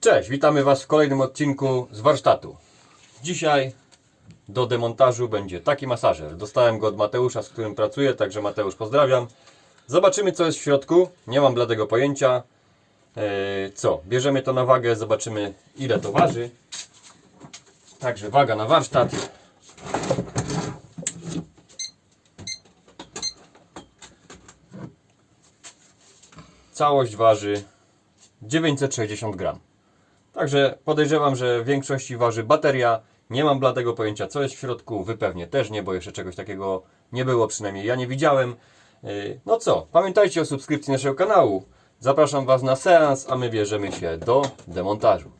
Cześć, witamy Was w kolejnym odcinku z warsztatu. Dzisiaj do demontażu będzie taki masażer. Dostałem go od Mateusza, z którym pracuję, także Mateusz pozdrawiam. Zobaczymy co jest w środku, nie mam bladego pojęcia. Eee, co, bierzemy to na wagę, zobaczymy ile to waży. Także waga na warsztat. Całość waży 960 gram. Także podejrzewam, że w większości waży bateria. Nie mam bladego pojęcia, co jest w środku. Wy pewnie też nie, bo jeszcze czegoś takiego nie było, przynajmniej ja nie widziałem. Yy, No co, pamiętajcie o subskrypcji naszego kanału. Zapraszam Was na seans, a my bierzemy się do demontażu.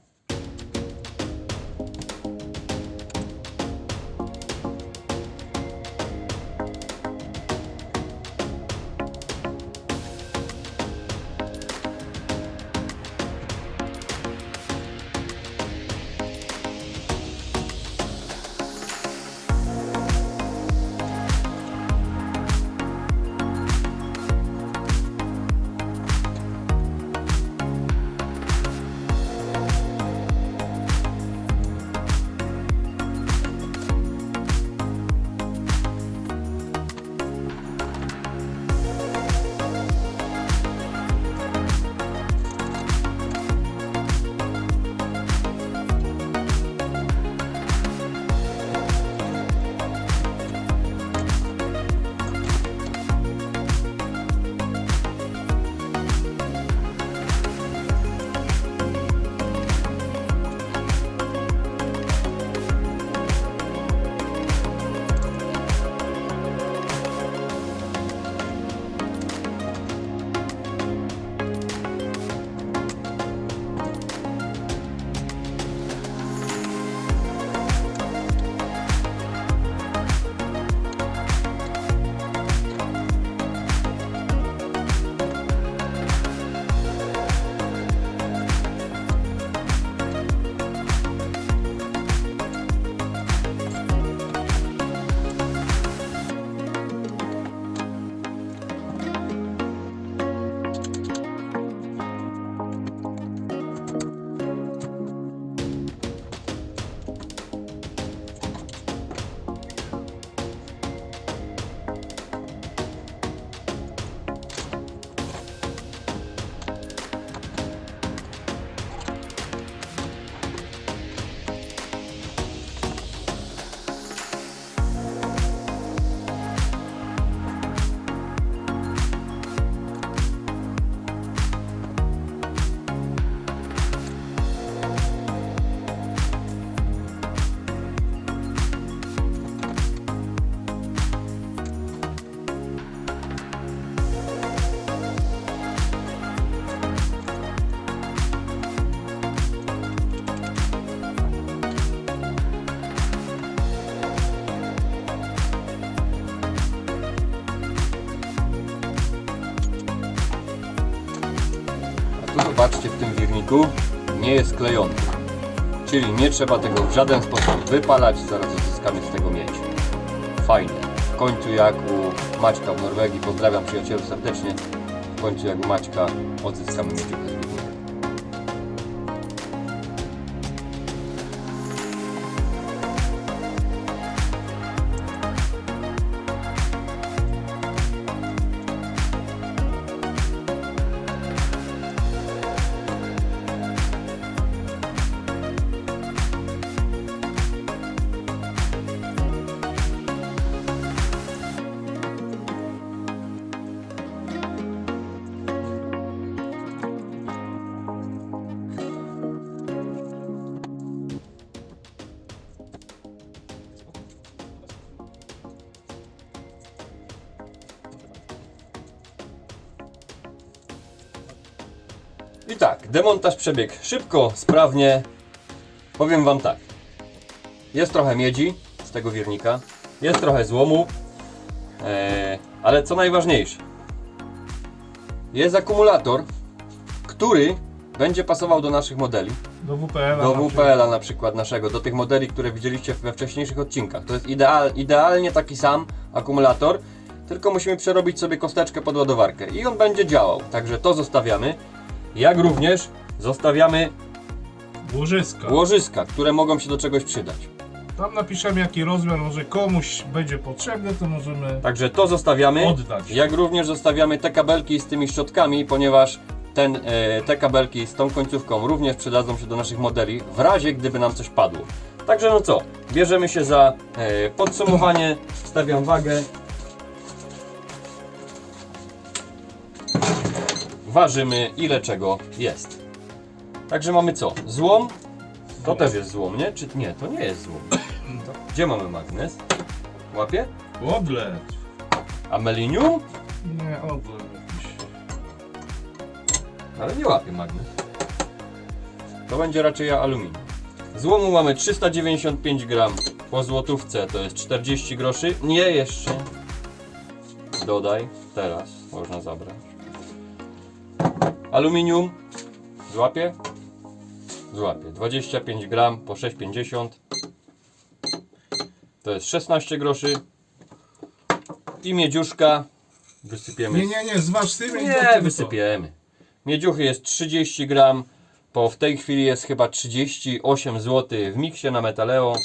Zobaczcie w tym wirniku nie jest klejony. Czyli nie trzeba tego w żaden sposób wypalać, zaraz uzyskamy z tego miedź. Fajnie. W końcu jak u Maćka w Norwegii, pozdrawiam przyjacielu serdecznie, w końcu jak u Maćka odzyskamy miedź I tak, demontaż przebiegł szybko, sprawnie. Powiem Wam tak. Jest trochę miedzi z tego wirnika, jest trochę złomu, e, ale co najważniejsze, jest akumulator, który będzie pasował do naszych modeli, Do WPL. do WPL-a na przykład naszego, do tych modeli, które widzieliście we wcześniejszych odcinkach. To jest ideal, idealnie taki sam akumulator, tylko musimy przerobić sobie kosteczkę pod ładowarkę i on będzie działał. Także to zostawiamy. Jak również zostawiamy Łożyska. łożyska, które mogą się do czegoś przydać. Tam napiszemy jaki rozmiar, może komuś będzie potrzebny, to możemy Także to zostawiamy. oddać. Jak również zostawiamy te kabelki z tymi szczotkami, ponieważ ten, e, te kabelki z tą końcówką również przydadzą się do naszych modeli w razie gdyby nam coś padło. Także no co, bierzemy się za e, podsumowanie, stawiam wagę. Ważymy ile czego jest. Także mamy co? Złom? To też jest złom, nie? Czy nie? To nie jest złom. To, gdzie mamy magnes? Łapie? Odlew. A melinium? Nie, jakiś. Ale nie łapie magnes. To będzie raczej aluminium. Złomu mamy 395 gram. Po złotówce to jest 40 groszy. Nie jeszcze. Dodaj. Teraz można zabrać. Aluminium. Złapie? Złapie. 25 gram po 6,50. To jest 16 groszy. I miedziuszka. Wysypiemy Nie, nie, nie, zważ ty mnie i nie, zobaczymy wysypiemy. Miedziuchy jest 30 gram, po w tej chwili jest chyba 38 zł w miksie na Metaleo.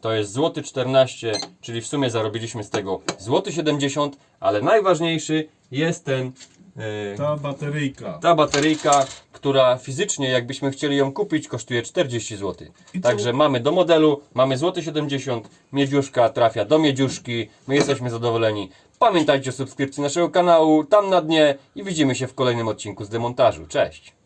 To jest złoty 14, czyli w sumie zarobiliśmy z tego złoty 70, ale najważniejszy jest ten. Ta bateryjka. ta bateryjka, która fizycznie jakbyśmy chcieli ją kupić kosztuje 40 zł. Także mamy do modelu, mamy złoty 70, miedziuszka trafia do miedziuszki, my jesteśmy zadowoleni. Pamiętajcie o subskrypcji naszego kanału, tam na dnie i widzimy się w kolejnym odcinku z demontażu. Cześć!